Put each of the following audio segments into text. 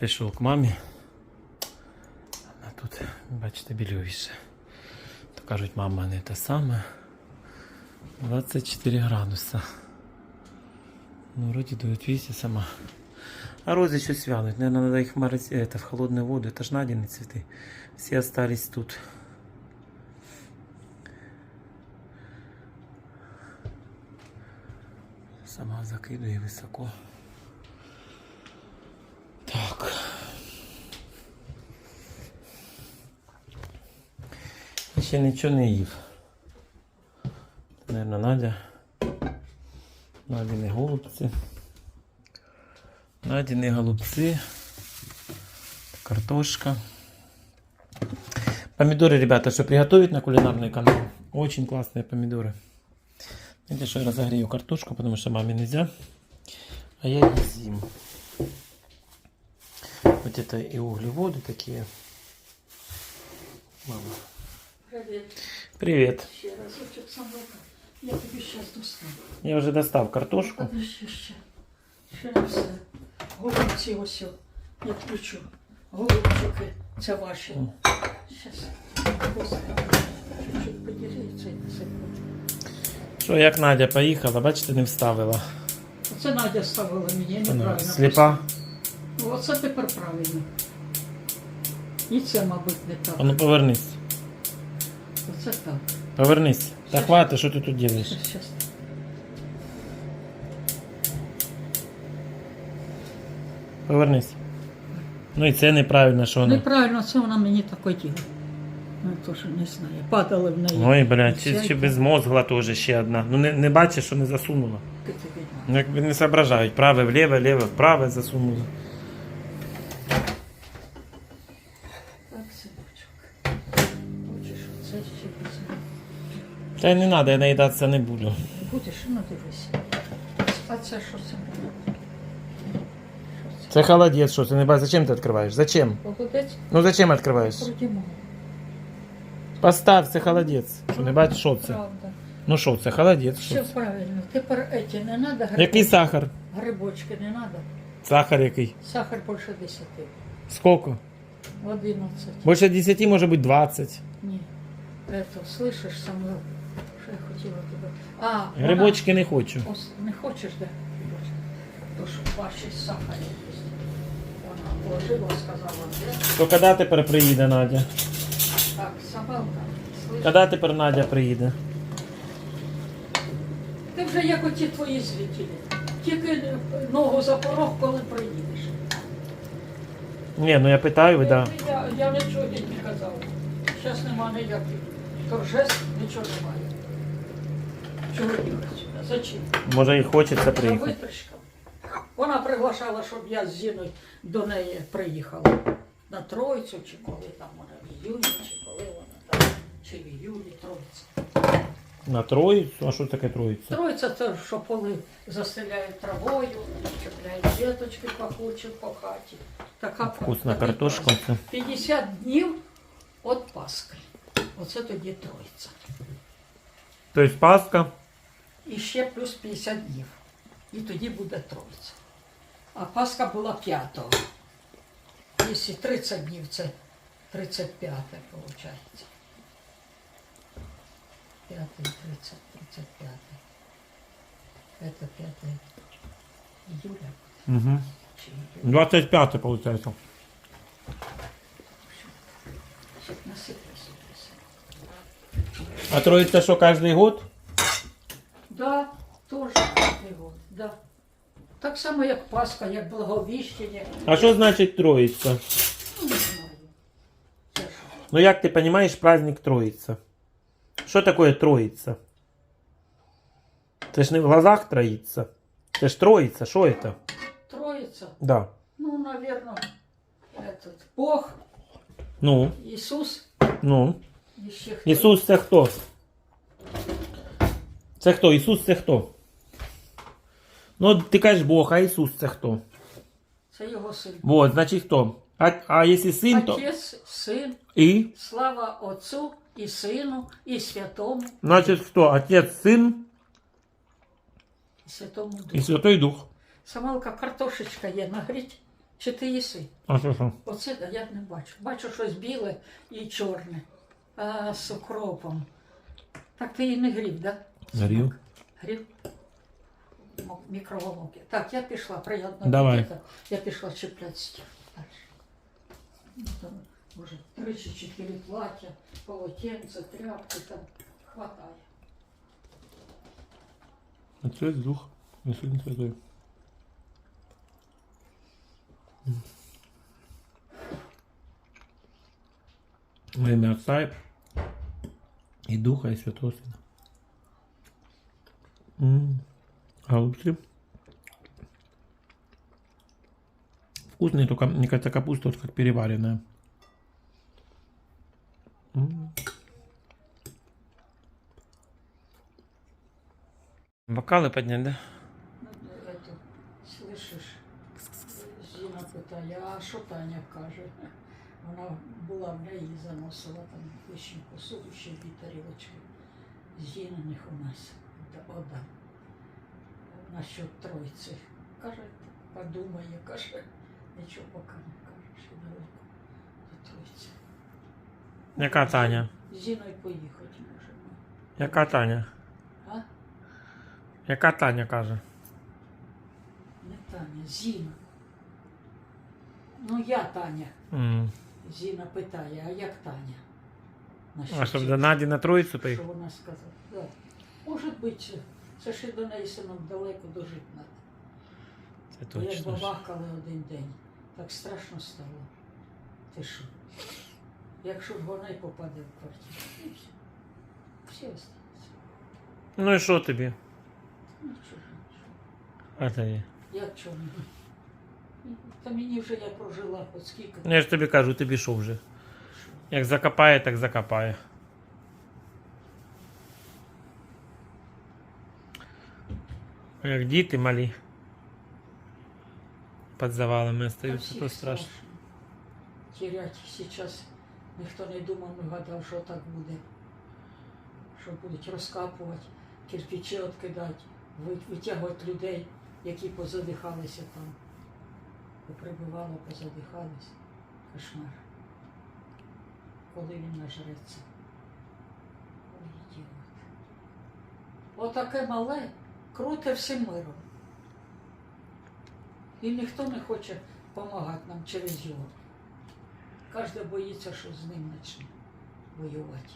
Прийшов к мамі. А тут, бачите, більовіше. То кажуть, мама не те саме. 24 градуса. Ну, вроде дует, видите, сама. А розы щось вянуть. Наверное, надо их морозить, это, в холодную воду. Это ж Надины цветы. Все остались тут. Сама закидує високо. Ще нічого не їв. Наверно, Надя. Надіни голубці. Надіни голубці. Картошка. Помидоры, ребята, что приготовить на кулинарный канал. Очень классные помидоры. Видите, что я разогрею картошку, потому что маме нельзя. А я их зим. Вот это и углеводы такие. Мама. Привіт. Привет. Ще разочок самока. Я тобі щас достану. Я уже достал картошку. Подожди ще. Ще не все. Голубці ось. Я включу. Голубчики. Це ваші. Чуть-чуть поділіться насипати. Що, як Надя поїхала, бачите, не вставила. Оце Надя ставила мені Вона неправильно. сліпа. поставила. Оце тепер правильно. І це, мабуть, не так. А ну повернись. Так. Повернись. Та хватит, що ти тут робиш? Щас, щас. Повернись. Ну і це неправильно, що воно. Неправильно, це вона мені таке діла. Ну, теж не знаю. Падали в неї. Ой, блядь, чи, Ця чи й безмозгла теж ще одна. Ну не, не бачиш, що не засунула. Ну, Якби не соображають. Праве вліво, ліве вправо засунула. Так, синочок. Оце ще? Та й не треба, я наїдатися не буду. Будеш, ну. А це що це? Що Це холодець, що ти не бачиш. Зачем ти відкриваєш? Зачем? Погодець? Ну зачем відкриваєш? Вроді мало. Постав, це холодець. Що не бачиш, що це? Правда. Ну що це, холодець, що Все це? правильно. Тепер еті не треба грибочки. Який сахар? Грибочки не треба. Сахар який? Сахар більше 10. Сколько? 11. Більше 10, може бути 20. Ні Это, слышиш, Самвел, що я хотіла тебе. А, вона- Грибочки не хочу. Ось не хочеш, де? То що ваші сахарі є. Вона положила, сказала, де? То коли тепер приїде Надя? Так, Самвелка, слышиш? Коли тепер Надя приїде? Ти вже як оті твої звітілі. Тільки ногу за порог, коли приїдеш. Ні, ну я питаю, ви, да. Я, я нічого їй не казала. Зараз нема ніяких торжеств, нічого немає. Чого їхати сюди? Зачем? Може і хочеться приїхати. витрішка. Вона приглашала, щоб я з Зіною до неї приїхала на Тройцю, чи коли там вона в іюні, чи коли вона там, чи в іюлі Тройця. На Троїцю? А що таке Троїця? Тройця це, що поли застеляють травою, чіпляють діточки пахучі по хаті. Така Вкусна картошка. праздник. 50 днів від Пасхи. Оце тоді Тройця. Тобто Пасха. І ще плюс 50 днів. І тоді буде Тройця. А Пасха була 5-го. Якщо 30 днів, це 35 виходить. 5, 30, 35. Это 5 июля Угу. 25 виходить. Щоб насипати собі все. А Троїця що кожен год? Да, теж кожний год, да. Так само, як Пасха, як Благовіщення. А що значить Троїця? Ну, не знаю. Це? Ну як ти розумієш праздник Троїця? Що таке Троїця? Це ж не в глазах троїться. Це ж Троїця, що це? Троїця. Да. Ну, наверное, этот Бог, Ну, Ісус ну. І ще хто. Ісус це хто? Це хто? Ісус це хто? Ну, ти кажеш Бог, а Ісус це хто? Це його син. Вот, значить хто? А, а якщо син, то Отець, син, і? слава Отцу і Сину, і Святому, Значить хто? Отець, син і Святому Духу. і Святий Дух. Самалка картошечка є нагріть. Чи ти їси? А що що? Оце я не бачу. Бачу щось біле і чорне. А з укропом. Так ти її не грів, так? Да? Грів. Грів? М- Мікроволновки. Так, я пішла, приємно. Давай. апетита. Я пішла чіпляти стіл. Далі. Ну, там, може, три чи чотири плаття, полотенця, тряпки там хватає. А це дух. Не сильно Во имя Отца и Духа и Святого Сына. М, Голубцы. Вкусные, только, мне кажется, капуста вот как переваренная. М. Бокалы поднять, да? Ну, это, слышиш, Зіна питає, а що Таня каже? Вона була в неї заносила там вищу посуду, ще дві тарілочки. Зіниних у нас да- одна. Насчет тройці. Каже, подумає, каже, нічого поки не каже, ще далеко до тройці. Яка Таня? З Зіною поїхати можемо. Яка Таня? А? Яка Таня каже? Не Таня, Зіна. Ну я Таня. М. Зіна питає, а як Таня? А щоб до Наді на Троїцю Що вона сказала? Да. Може бути, це ще до неї синок далеко дожити треба. Це Бо як точно. ж. бабахкали один день, так страшно стало. Ти що? Якщо ж вона й попаде в квартиру, і все. Всі остануться. Ну і що тобі? Нічого, нічого. А тобі? Як чому? Та мені вже я прожила от скільки. Ну я ж тобі кажу, тобі що вже? Як закопає, так закопає. Як діти малі. Під завалами остаються, то страшно. Терять зараз ніхто не думав, не гадав, що так буде. Що будуть розкапувати, кирпичі відкидати, витягувати людей, які позадихалися там. Поприбивало, позадихались. Кошмар. Коли він нажреться. Ой, ідіот. Отаке мале круте всім миром. І ніхто не хоче допомагати нам через його. Кожен боїться, що з ним почне воювати.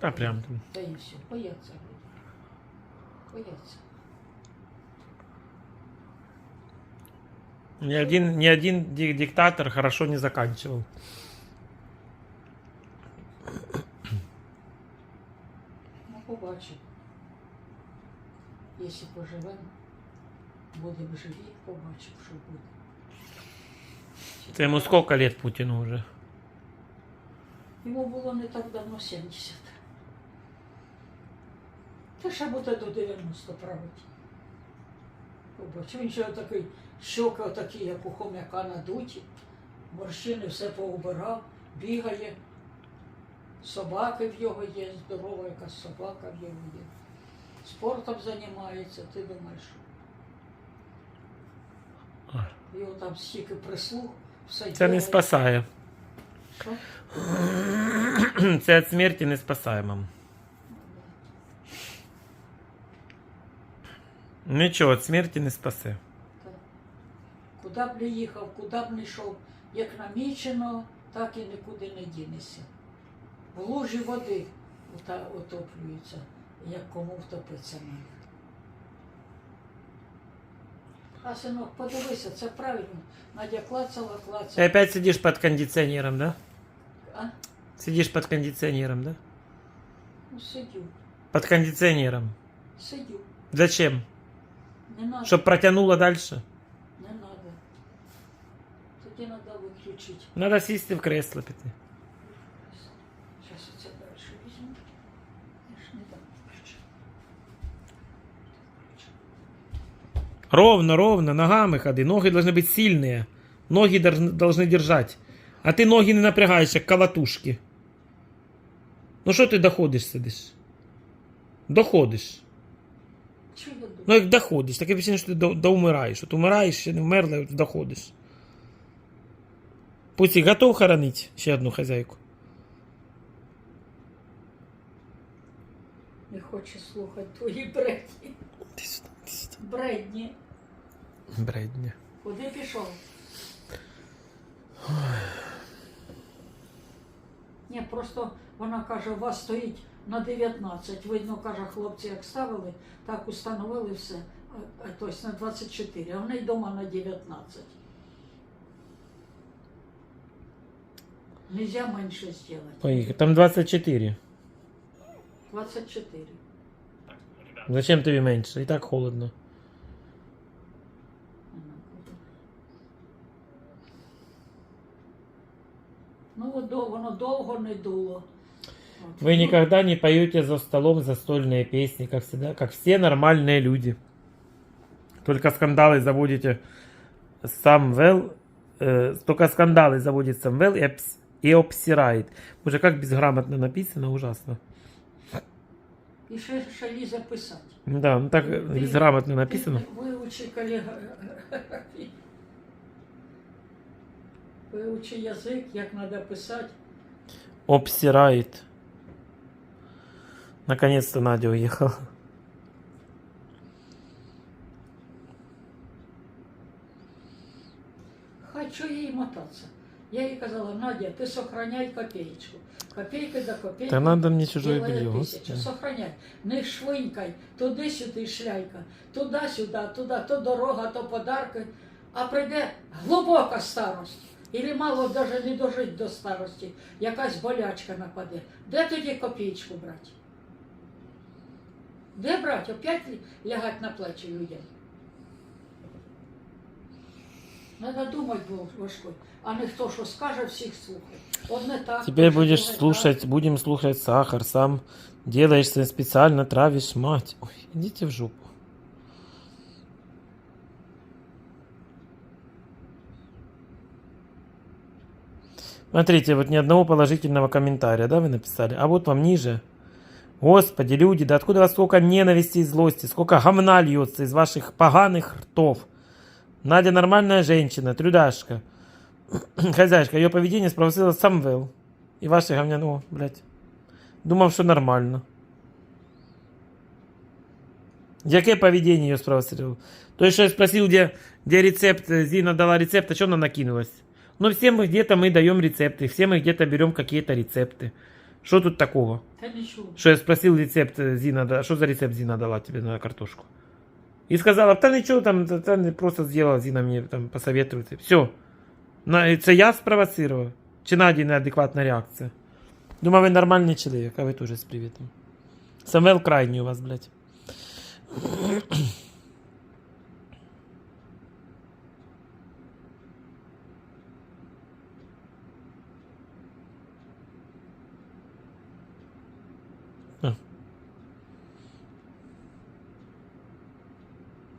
А прям там. Та і все. Бояться люди. Бояться. Ни один, ни один ди- диктатор хорошо не заканчивал. Ну, побачимо. Якщо поживемо, будемо живі, побачимо, що буде. Это ему сколько лет Путину уже? Йому було не так давно 70. Та ще буде до 90 править. Побачив, він ще такий, щоки отакі, як у хом'яка надуті, морщини все поубирав, бігає. Собаки в його є, здорова якась собака в його є. Спортом займається, ти думаєш, його там стільки прислуг, все Це не спасає. Що? Це від смерті не спасає, мам. Нічого, від смерті не спасе. Куди б не їхав, куди б не йшов, як намічено, так і нікуди не дінешся. В лужі води отоплюються, як кому втопитися треба. А синок, подивися, це правильно. Надя клацала, клацала. опять сидиш під кондиціонером, да? А? Сидиш під кондиціонером, да? Ну, сидю, Під кондиціонером. сидю. Зачем? Не надо, Щоб протягнуло далі? не надо. Тоді треба виключити. Надо сісти в кресло піти. Сейчас оце дальше візьму. Я ж не дам включити. Ровно, ровно, ногами ходи. Ноги должны быть сильные. Ноги должны, должны держать. А ти ноги не напрягаєш, як колотушки. Ну що ти доходиш сидиш? Доходиш. Чого я думаю? Ну як доходиш, таке впечатлення, що ти до, доумираєш. От умираєш, ще не вмерла, от доходиш. Пусик готов хоронить ще одну хозяйку? Не хоче слухати твої бредні. Іди сюди, іди сюди. Бредні. Бредня. Куди пішов? Ні, просто вона каже, у вас стоїть на 19. Видно, каже, хлопці як ставили, так установили все. А- а, Тобто на 24, а в неї вдома на 19. Нельзя менше зробити. Поїхали. Там 24. 24. Зачем тобі менше? І так холодно. Ну, от дов- воно довго не дуло. От. Вы никогда не поете за столом застольные песни, как всегда, как все нормальные люди. Только скандалы заводите Самвел, э, только скандалы заводит Самвел и, обс- и обсирает. Уже как безграмотно написано, ужасно. І ще, ще лізе писати. Да, ну так э, Ти- безграмотно написано. Ти Вивчи колега. Вивчи язик, як треба писати. Обсирает. Наконец-то Надя уехала. Хай що їй мотатися. Я їй казала, Надя, ти сохраняй копеечку. Копейки до копейки. Да надо мне чужое Білая белье, Сохраняй. Не швинькай. Туди-сюди шляйка. Туди-сюди, туди, то дорога, то подарки. А прийде глибока старость. Ілі мало навіть не дожить до старості. Якась болячка нападе. Де тоді копійку брати? Де брати? Опять лягати на плечі людям. Надо думати було важко, а не хто що скаже, всіх слухай. Одне так. Теперь друге будешь так. слушать, будем слушать сахар, сам делаешься специально, травишь мать. Ой, идите в жопу. Смотрите, вот ни одного положительного комментария, да, вы написали? А вот вам ниже. Господи, люди, да откуда у вас столько ненависти и злости, сколько говна льется из ваших поганых ртов. Надя нормальная женщина, трюдашка. Хозяйка, ее поведение спровоцировало Самвел. И ваши говня, ну, блядь. Думав, що нормально. Яке поведение ее спровоцировало? То есть, что я спросил, где, где рецепт, э, Зина дала рецепт, а что она накинулась? Ну, все мы где-то мы даем рецепты, все мы где-то берем какие-то рецепты. Что тут такого? Та нічого. Что я спросил рецепт э, Зина, да, что за рецепт Зина дала тебе на картошку? И сказала, та ничего, там, та, да, просто сделала Зина мне там посоветует. Все. На, це я спровоцировал? Чи Наді неадекватна реакція? Думаю, ви нормальний чоловік, а ви теж з привітом. Самвел крайній у вас, блядь.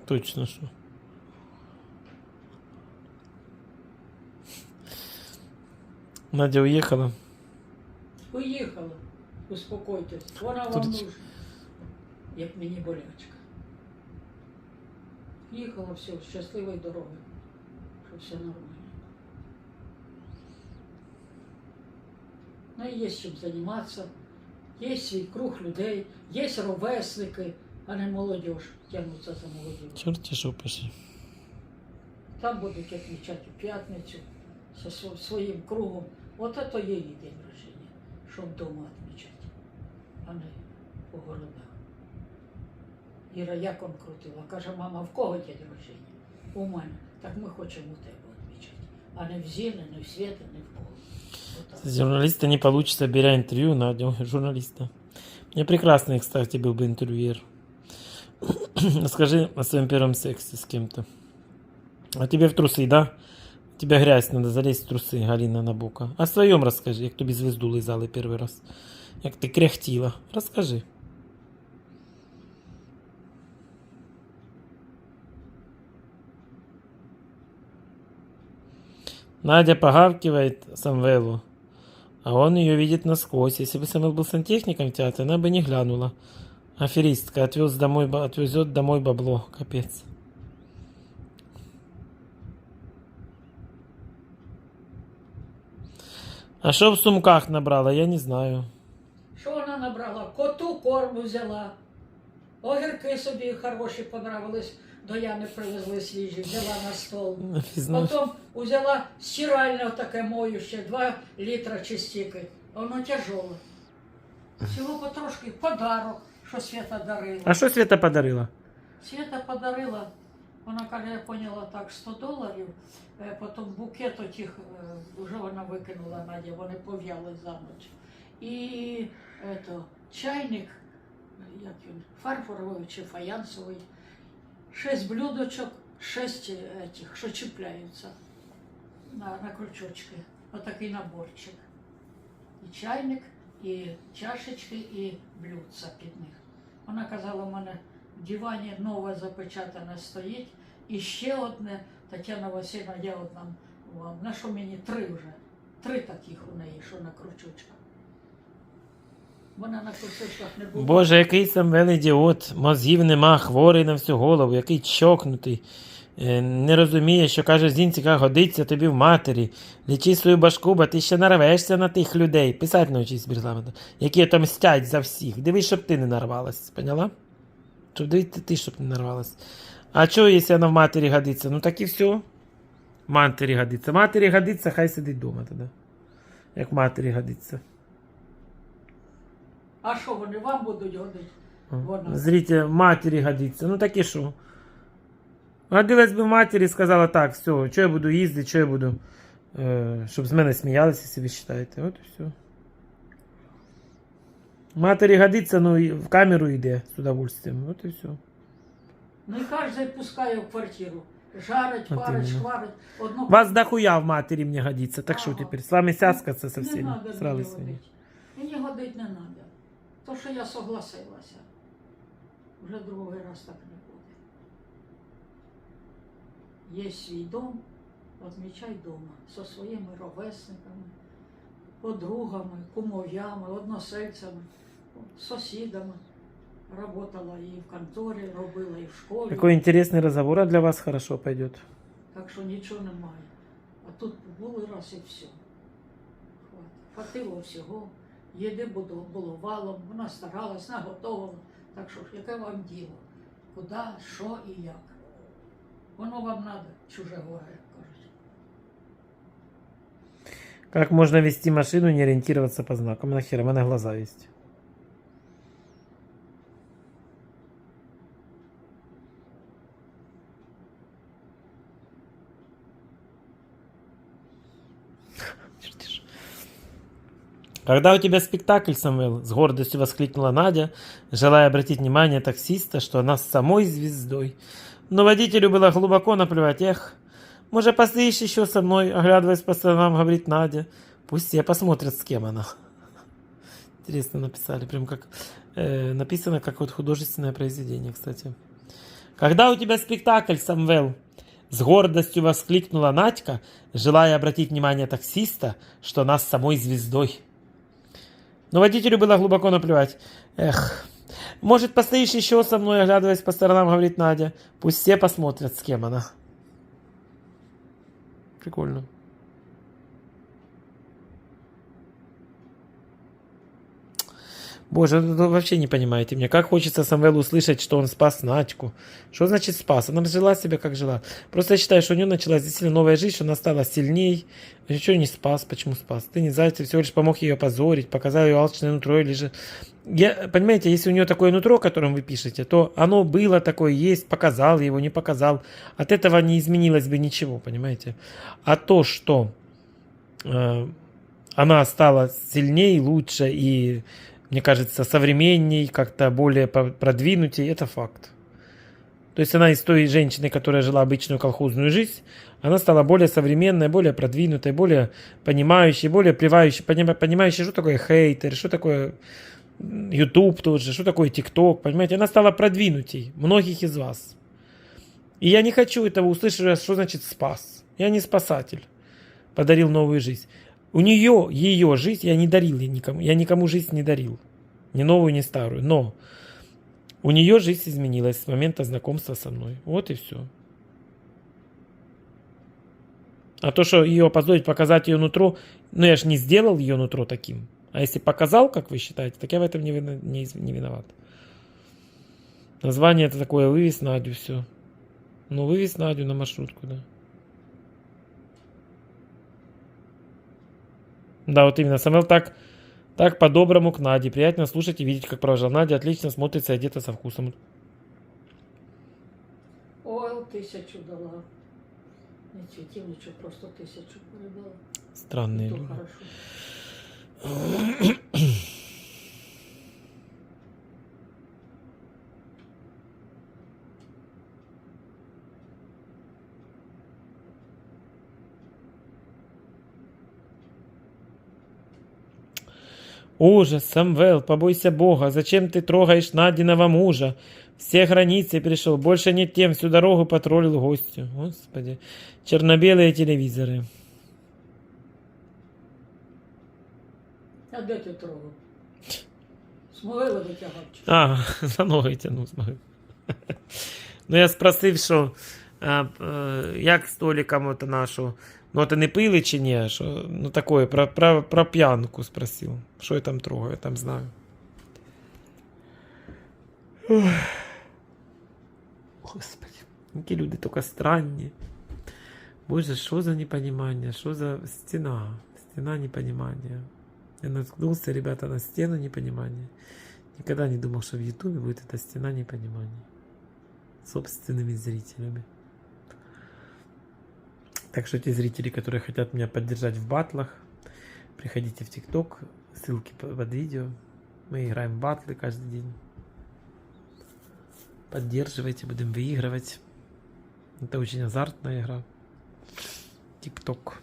Точно що. Надя уехала. Поїхала. Успокойтесь. Вона вам Тут- нужна. Як мені болячка. Їхала, все, щасливої дороги. Що все нормально. Ну і є чим займатися. Є свій круг людей, є ровесники, а не молодь тягнуться за молодь. Чорті що пише. Там будуть відмічати у п'ятницю зі сво- своїм кругом. От це її день рождення, щоб вдома відмічати, а не по городах. Іра як он крутила. Каже, мама, в кого день рождення? У мене. Так ми хочемо у тебе відмічати. А не в Зіни, не в Світи, не в кого. Отак. С журналиста не получится, беря интервью, Надя, ой, журналиста. Мне прекрасный, кстати, был бы интервьюер. Скажи о своем первом сексе с кем-то. А тебе в трусы, да? Тебе грязь, надо залезть в трусы, Галина Набука. О своем расскажи, як тобі звезду лизали первый раз. Як ти кряхтіла. Расскажи. Надя погавкивает Самвелу, а он ее видит насквозь. Если бы Самвел был сантехником в театре, она бы не глянула. Аферистка отвез домой, ба- отвезет домой бабло. Капец. А що в сумках набрала, я не знаю. Що вона набрала? Коту корму взяла. Огірки собі хороші понравились, до Яни привезли свіжі, взяла на стол. Не знаю. Потім взяла стиральне таке моюще, 2 літра чистіки. Воно тяжеле. Всього потрошки подарок, Що Свята дарила. А що Свята подарила? Свята подарила, вона каже, я поняла так, 100 доларів, е, потім букет отих, е, вже вона викинула Надя, вони пов'яли за ніч. І ето, чайник, як він, фарфоровий чи фаянсовий, шість блюдочок, шість е, що чіпляються на, на крючочки. Отакий наборчик. І чайник, і чашечки, і блюдца під них. Вона казала, у мене в дивані нове запечатане стоїть. І ще одне, Тетяна Васильівна, я одна вам. На що мені три вже? Три таких у неї, що на крючочках. Вона на крючочках не була. Боже, який Самвел ідіот, мозгів нема, хворий на всю голову, який чокнутий. Е, Не розуміє, що каже жінці, яка годиться тобі в матері. Лічи свою башку, бо ти ще нарвешся на тих людей. Писать навчись, Бірзламена, які там мстять за всіх. Дивись, щоб ти не нарвалась, поняла? Щоб дивись, ти, щоб не нарвалась. А чого, якщо вона в матері годиться? Ну так і все. Матері годиться. Матері годиться, хай сидить вдома тоді. Як матері годиться. А що вони вам будуть годити? Зрите, матері годиться. Ну так і що? Годилась би матері, сказала так, все, що я буду їздити, що я буду. Е, щоб з мене сміялися, якщо ви вважаєте. От і все. Матері годиться, ну і в камеру йде з удовольствием. От і все. Ну і кожен пускає в квартиру. Жарить, От парить, іменно. шварить. Одну Вас дохуя в матері мені годиться. Так що Ага. тепер? З вами сяскаться со Не всіми. надо Срали мені свині. годить. Мені годить не треба. То, що я согласилася. Вже другий раз так не. Є свій дом, відмічай вдома зі своїми ровесниками, подругами, кумов'ями, односельцями, сусідами. Работала і в конторі, робила і в школі. Какой интересный разговор, а для вас хорошо пойдет. Так що нічого немає. А тут були раз і все. Хватило всього. Їди було, валом, вона старалась, наготовила. Так що яке вам діло? Куди, що і як? Воно вам надо, чуже горе, як кажуть. Как можно вести машину не ориентироваться по знакам? Нахер, у меня глаза есть. Когда у тебя спектакль, Самвел, с гордостью воскликнула Надя, желая обратить внимание таксиста, что она с самой звездой. Но водителю было глубоко наплевать. Эх, может, постоишь еще со мной, оглядываясь по сторонам, говорит Надя. Пусть все посмотрят, с кем она. Интересно написали, прям как э, написано, как вот художественное произведение, кстати. Когда у тебя спектакль, Самвел? С гордостью воскликнула Надька, желая обратить внимание таксиста, что она с самой звездой. Но водителю было глубоко наплевать. Эх, может, постоишь еще со мной, оглядываясь по сторонам, говорит Надя. Пусть все посмотрят, с кем она. Прикольно. Боже, ну, вы вообще не понимаете меня. Как хочется Самвелу услышать, что он спас Надьку. Что значит спас? Она жила себе, как жила. Просто я считаю, что у нее началась действительно новая жизнь, что она стала сильней. Ничего не спас. Почему спас? Ты не знаешь, ты всего лишь помог ее позорить, показал ее алчное нутро или же... Я, понимаете, если у нее такое нутро, о котором вы пишете, то оно было такое, есть, показал его, не показал. От этого не изменилось бы ничего, понимаете? А то, что э, она стала сильнее, лучше и, мне кажется, современней, как-то более продвинутей, это факт. То есть она из той женщины, которая жила обычную колхозную жизнь, она стала более современной, более продвинутой, более понимающей, более понима- понимающей, что такое хейтер, что такое YouTube тот же, что такое TikTok, понимаете? Она стала продвинутей многих из вас. И я не хочу этого услышать, что значит спас. Я не спасатель. Подарил новую жизнь. У нее, ее жизнь я не дарил я никому. Я никому жизнь не дарил. Ни новую, ни старую. Но у нее жизнь изменилась с момента знакомства со мной. Вот и все. А то, что ее опозорить, показать ее нутро, ну я же не сделал ее нутро таким. А если показал, как вы считаете, так я в этом не, вина- не, не виноват. Название это такое, вывез Надю, все. Ну, вывез Надю на маршрутку, да. Да, вот именно. Самвел так, так по-доброму к Наде. Приятно слушать и видеть, как провожал. Надя отлично смотрится и одета со вкусом. Ой, тисячу дала. Не цвітілочку, просто тисячу передала. Странные То люди. хорошо. Ужас, Самвел, побойся Бога. Зачем ты трогаешь Надиного мужа? Все границы перешел. Больше нет тем. Всю дорогу патрулил гостю. Господи. Черно-белые телевизоры. А де ти трогав? Смолили витягав. чи? А, за ноги тянув з могили. Ну я спросив, що а, е, як столикам от нашу. Ну, це не пили чи ні? Що, ну такое, про, про, про п'янку спросив. Що я там трогаю, я там знаю. Ох. Господи, які люди тільки странні. Боже, що за непонимание, що за стена, стена непонимания. Я наткнулся, ребята, на стену непонимания. Никогда не думал, что в Ютубе будет эта стена непонимания. Собственными зрителями. Так что те зрители, которые хотят меня поддержать в батлах, приходите в ТикТок, ссылки по- под видео. Мы играем в батлы каждый день. Поддерживайте, будем выигрывать. Это очень азартная игра. ТикТок.